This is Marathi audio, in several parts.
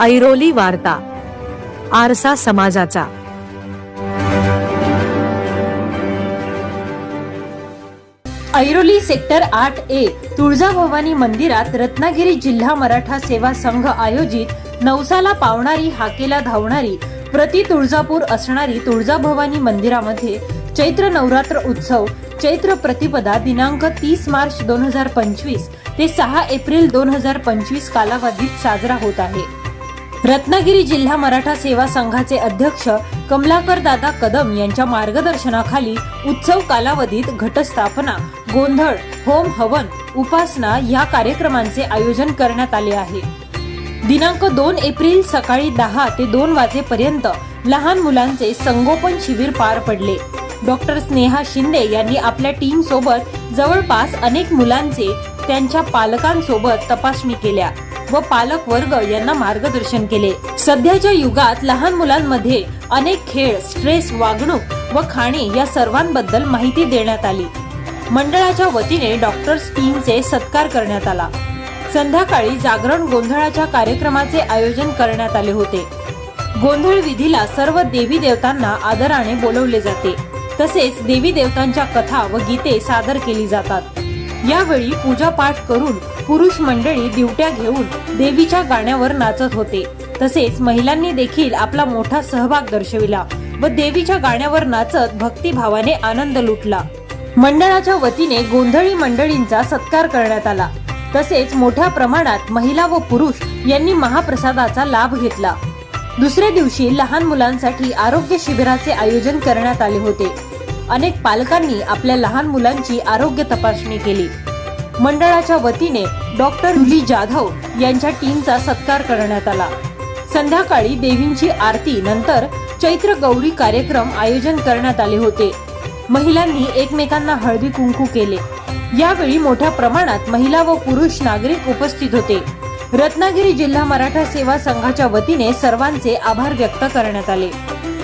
ऐरोली वार्ता आरसा समाजाचा. ऐरोली सेक्टर आठ ए तुळजाभवानी मंदिरात रत्नागिरी जिल्हा मराठा सेवा संघ आयोजित नवसाला पावणारी हाकेला धावणारी प्रति तुळजापूर असणारी तुळजाभवानी मंदिरामध्ये चैत्र नवरात्र उत्सव चैत्र प्रतिपदा दिनांक तीस मार्च दोन हजार पंचवीस ते सहा एप्रिल दोन हजार पंचवीस कालावधीत साजरा होत आहे. रत्नागिरी जिल्हा मराठा सेवा संघाचे अध्यक्ष कमलाकर दादा कदम यांच्या मार्गदर्शनाखाली उत्सव कालावधीत घटस्थापना गोंधळ होम हवन उपासना या कार्यक्रमांचे आयोजन करण्यात आले आहे. दिनांक दोन एप्रिल सकाळी दहा ते दोन वाजेपर्यंत लहान मुलांचे संगोपन शिबिर पार पडले. डॉक्टर स्नेहा शिंदे यांनी आपल्या टीम सोबत जवळपास अनेक मुलांचे त्यांच्या पालकांसोबत तपासणी केल्या. व पालक वर्ग यांना मार्गदर्शन केले. सध्याच्या युगात लहान मुलांमध्ये अनेक खेळ स्ट्रेस वागणूक व खाणे या सर्वांबद्दल माहिती देण्यात आली. मंडळाच्या वतीने डॉक्टर्स टीमचे सत्कार करण्यात आला. संध्याकाळी जागरण गोंधळाच्या कार्यक्रमाचे आयोजन करण्यात आले होते. गोंधळ विधीला सर्व देवी देवतांना आदराने बोलवले जाते. तसेच देवी देवतांच्या कथा व गीते सादर केली जातात. यावेळी पूजा पाठ करून पुरुष मंडळी दिवट्या घेऊन देवीच्या गाण्यावर नाचत होते. तसेच महिलांनी देखील आपला मोठा सहभाग दर्शविला व देवीच्या गाण्यावर नाचत भक्तिभावाने आनंद लुटला. मंडळाच्या वतीने गोंधळी मंडळींचा सत्कार करण्यात आला. तसेच मोठ्या प्रमाणात महिला व पुरुष यांनी महाप्रसादाचा लाभ घेतला. दुसऱ्या दिवशी लहान मुलांसाठी आरोग्य शिबिराचे आयोजन करण्यात आले होते. अनेक पालकांनी आपल्या लहान मुलांची आरोग्य तपासणी केली. मंडळाच्या वतीने डॉक्टर जी जाधव यांच्या टीमचा सत्कार करण्यात आला. संध्याकाळी देवींची आरती नंतर चैत्र गौरी कार्यक्रम आयोजन करण्यात आले होते. महिलांनी एकमेकांना हळदी कुंकू केले. यावेळी मोठ्या प्रमाणात महिला व पुरुष नागरिक उपस्थित होते. रत्नागिरी जिल्हा मराठा सेवा संघाच्या वतीने सर्वांचे आभार व्यक्त करण्यात आले.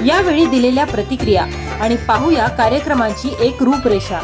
यावेळी दिलेल्या प्रतिक्रिया आणि पाहूया कार्यक्रमाची एक रूपरेषा.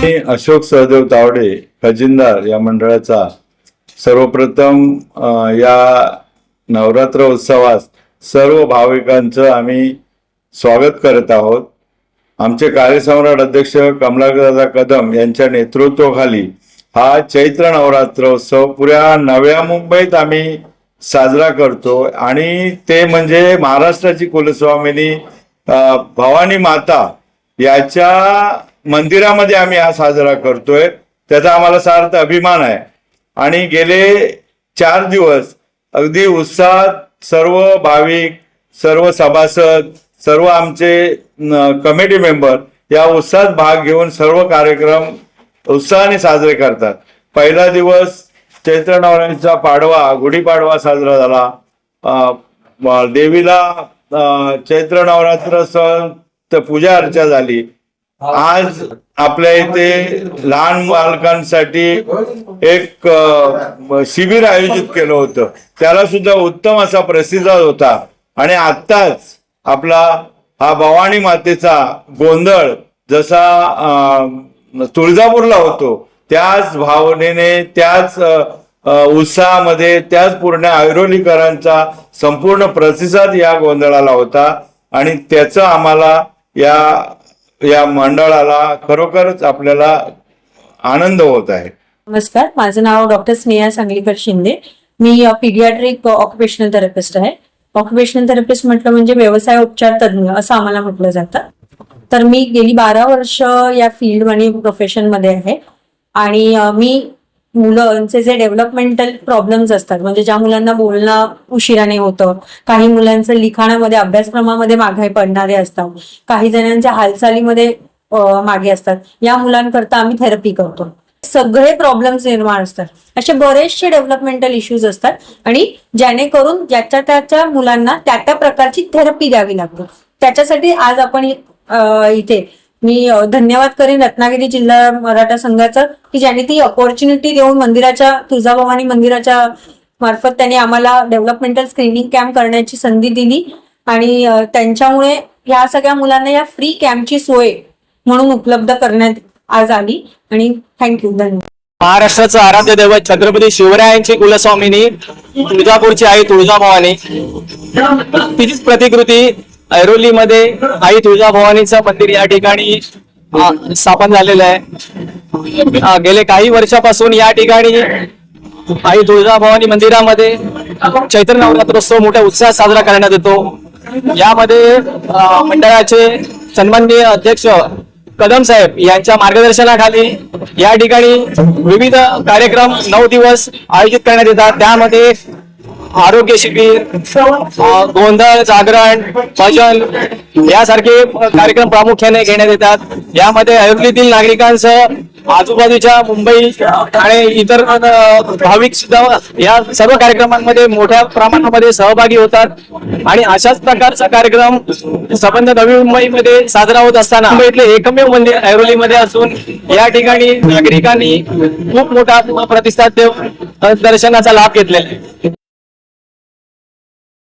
मी अशोक सहदेव तावडे खजिनदार या मंडळाचा सर्वप्रथम या नवरात्र उत्सवात सर्व भाविकांचं आम्ही स्वागत करत आहोत. आमचे कार्यसम्राट अध्यक्ष कमलाकरदादा कदम यांच्या नेतृत्वाखाली हा चैत्र नवरात्र उत्सव पुऱ्या नव्या मुंबईत आम्ही साजरा करतो आणि ते म्हणजे महाराष्ट्राची कुलस्वामिनी भवानी माता याच्या मंदिरामध्ये आम्ही हा साजरा करतोय. त्याचा आम्हाला सार्थ अभिमान आहे. आणि गेले चार दिवस अगदी उत्साहात सर्व भाविक सर्व सभासद सर्व आमचे कमिटी मेंबर या उत्साहात भाग घेऊन सर्व कार्यक्रम उत्साहाने साजरे करतात. पहिला दिवस चैत्र नवऱ्यांचा पाडवा गुढीपाडवा साजरा झाला. देवीला चैत्र नवरात्र सण तर पूजा अर्चा झाली. आज आपल्या इथे लहान बालकांसाठी एक शिबिर आयोजित केलं होतं. त्याला सुद्धा उत्तम असा प्रतिसाद होता. आणि आत्ताच आपला हा भवानी मातेचा गोंधळ जसा तुळजापूरला होतो त्याच भावनेने त्याच उत्साहामध्ये त्याच पूर्ण ऐरोलीकरांचा संपूर्ण प्रतिसाद या गोंधळाला होता. आणि त्याचं आम्हाला या या मंडळाला खरोखरच आपल्याला आनंद होत आहे. नमस्कार माझं नाव डॉक्टर स्नेहा सांगलीकर शिंदे. मी पिडियाट्रिक ऑक्युपेशनल थेरपिस्ट आहे. ऑक्युपेशनल थेरपिस्ट म्हटलं म्हणजे व्यवसाय उपचार तज्ज्ञ असं आम्हाला म्हटलं जातं. तर मी गेली बारा वर्ष या फील्ड आणि प्रोफेशनमध्ये आहे. आणि मी मुलांचे जे डेव्हलपमेंटल प्रॉब्लेम्स असतात म्हणजे ज्या मुलांना बोलणं उशिराने होतं काही मुलांचं लिखाणामध्ये अभ्यासक्रमामध्ये मागे पडणारे असतात काही जणांच्या हालचालीमध्ये मागे असतात या मुलांकरता आम्ही थेरपी करतो. सगळे प्रॉब्लेम्स निर्माण असतात. असे बरेचसे डेव्हलपमेंटल इश्यूज असतात आणि जेणेकरून ज्याच्या त्याच्या मुलांना त्या त्या प्रकारची थेरपी द्यावी लागते. त्याच्यासाठी आज आपण इथे मी धन्यवाद करेन रत्नागिरी जिल्हा मराठा संघाचं की ज्यांनी ती अपॉर्च्युनिटी देऊन मंदिराच्या तुळजाभवानी मंदिराच्या मार्फत त्यांनी आम्हाला डेव्हलपमेंटल स्क्रीनिंग कॅम्प करण्याची संधी दिली. आणि त्यांच्यामुळे ह्या सगळ्या मुलांना या फ्री कॅम्पची सोय म्हणून उपलब्ध करण्यात आज आली. आणि थँक्यू धन्यवाद. महाराष्ट्राचं आराध्य दैवत छत्रपती शिवरायांची कुलस्वामिनी तुळजापूरची आई तुळजाभवानी. तिचीच प्रतिकृती ऐरोलीमध्ये आई तुळजाभवानीचं मंदिर या ठिकाणी स्थापन झालेलं आहे. गेले काही वर्षापासून या ठिकाणी आई तुळजाभवानी मंदिरामध्ये चैत्र नवरात्रोत्सव मोठ्या उत्साहात साजरा करण्यात येतो. यामध्ये मंडळाचे सन्माननीय अध्यक्ष कदम साहेब यांच्या मार्गदर्शनाखाली या ठिकाणी विविध कार्यक्रम नऊ दिवस आयोजित करण्यात येतात. त्यामध्ये आरोग्य शिबिर गोंधळ जागरण भजन यासारखे कार्यक्रम प्रामुख्याने घेण्यात येतात. यामध्ये अयोध्येतील नागरिकांसह आजूबाजूच्या मुंबई आणि इतर भाविक सुद्धा या सर्व कार्यक्रमांमध्ये मोठ्या प्रमाणामध्ये सहभागी होतात. आणि अशाच प्रकारचा कार्यक्रम संबंध नवी मुंबईमध्ये साजरा होत असताना मुंबईतले एकमेव मंदिर ऐरोलीमध्ये असून या ठिकाणी नागरिकांनी खूप मोठा प्रतिसाद देऊन दर्शनाचा लाभ घेतलेला आहे.